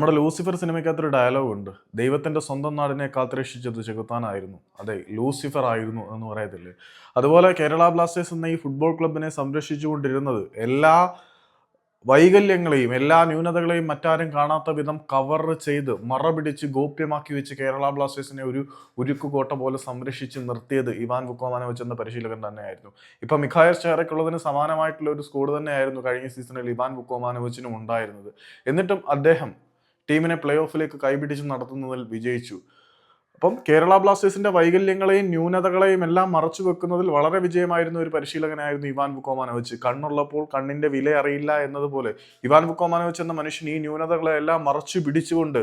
നമ്മുടെ Lucifer സിനിമയ്ക്കകത്തൊരു dialogue ഉണ്ട്. ദൈവത്തിന്റെ സ്വന്തം നാടിനെ കാത്തുരക്ഷിച്ചത് ചെകുത്താനായിരുന്നു. അതെ ലൂസിഫർ ആയിരുന്നു എന്ന് പറയത്തില്ലേ? അതുപോലെ കേരള ബ്ലാസ്റ്റേഴ്സ് എന്ന ഈ ഫുട്ബോൾ ക്ലബിനെ സംരക്ഷിച്ചുകൊണ്ടിരുന്നത് എല്ലാ വൈകല്യങ്ങളെയും എല്ലാ ന്യൂനതകളെയും മറ്റാരും കാണാത്ത വിധം കവർ ചെയ്ത് മറപിടിച്ച് ഗോപ്യമാക്കി വെച്ച് കേരള ബ്ലാസ്റ്റേഴ്സിനെ ഒരു ഉരുക്കുകോട്ട പോലെ സംരക്ഷിച്ച് നിർത്തിയത് ഇവാൻ വുക്കോമാനോവിച്ച് എന്ന പരിശീലകൻ തന്നെയായിരുന്നു. ഇപ്പൊ മിഖായർ ചേറയ്ക്കുള്ളതിന് സമാനമായിട്ടുള്ള ഒരു സ്കോഡ് തന്നെയായിരുന്നു കഴിഞ്ഞ സീസണിൽ ഇവാൻ വുക്കോമാനോവിച്ചിനും ഉണ്ടായിരുന്നത്. എന്നിട്ടും അദ്ദേഹം ടീമിനെ പ്ലേ ഓഫിലേക്ക് കൈപിടിച്ച് നടത്തുന്നതിൽ വിജയിച്ചു. അപ്പം കേരള ബ്ലാസ്റ്റേഴ്സിന്റെ വൈകല്യങ്ങളെയും ന്യൂനതകളെയും എല്ലാം മറച്ചു വെക്കുന്നതിൽ വളരെ വിജയമായിരുന്ന ഒരു പരിശീലകനായിരുന്നു ഇവാൻ ബുക്കോമാനോവിച്ച് കണ്ണുള്ളപ്പോൾ കണ്ണിന്റെ വില അറിയില്ല എന്നതുപോലെ ഇവാൻ ബുക്കോമാനോവിച്ച് എന്ന മനുഷ്യൻ ഈ ന്യൂനതകളെല്ലാം മറച്ചു പിടിച്ചുകൊണ്ട്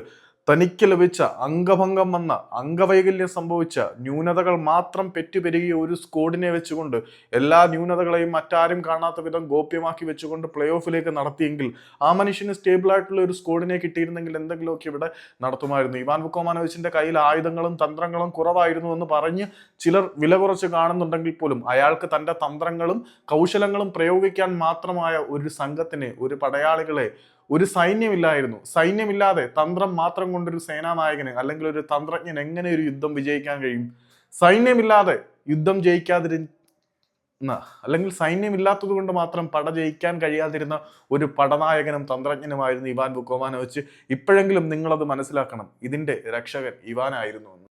തനിക്ക് ലഭിച്ച അംഗഭംഗം വന്ന അംഗവൈകല്യം സംഭവിച്ച ന്യൂനതകൾ മാത്രം പെറ്റുപെരുകിയ ഒരു സ്കോഡിനെ വെച്ചുകൊണ്ട് എല്ലാ ന്യൂനതകളെയും മറ്റാരും കാണാത്ത വിധം ഗോപ്യമാക്കി വെച്ചുകൊണ്ട് പ്ലേ ഓഫിലേക്ക് നടത്തിയെങ്കിൽ ആ മനുഷ്യന് സ്റ്റേബിൾ ആയിട്ടുള്ള ഒരു സ്കോഡിനെ കിട്ടിയിരുന്നെങ്കിൽ എന്തെങ്കിലുമൊക്കെ ഇവിടെ നടത്തുമായിരുന്നു. ഇവാൻ ബുക്കോമാനോവിച്ചിന്റെ കയ്യിൽ ആയുധങ്ങളും തന്ത്രങ്ങളും കുറവായിരുന്നു എന്ന് പറഞ്ഞ് ചിലർ വില കുറച്ച് കാണുന്നുണ്ടെങ്കിൽ പോലും അയാൾക്ക് തന്റെ തന്ത്രങ്ങളും കൗശലങ്ങളും പ്രയോഗിക്കാൻ മാത്രമായ ഒരു സംഘത്തിന് ഒരു പടയാളികളെ ഒരു സൈന്യമില്ലായിരുന്നു. സൈന്യമില്ലാതെ തന്ത്രം മാത്രം കൊണ്ടൊരു സേനാനായകന് അല്ലെങ്കിൽ ഒരു തന്ത്രജ്ഞൻ എങ്ങനെ ഒരു യുദ്ധം വിജയിക്കാൻ കഴിയും? സൈന്യമില്ലാതെ യുദ്ധം ജയിക്കാതിരുന്ന അല്ലെങ്കിൽ സൈന്യമില്ലാത്തത് കൊണ്ട് മാത്രം പട ജയിക്കാൻ കഴിയാതിരുന്ന ഒരു പടനായകനും തന്ത്രജ്ഞനുമായിരുന്നു ഇവാൻ ബുക്കോമാനെ വെച്ച് ഇപ്പോഴെങ്കിലും നിങ്ങളത് മനസ്സിലാക്കണം. ഇതിന്റെ രക്ഷകൻ ഇവാനായിരുന്നു എന്ന്.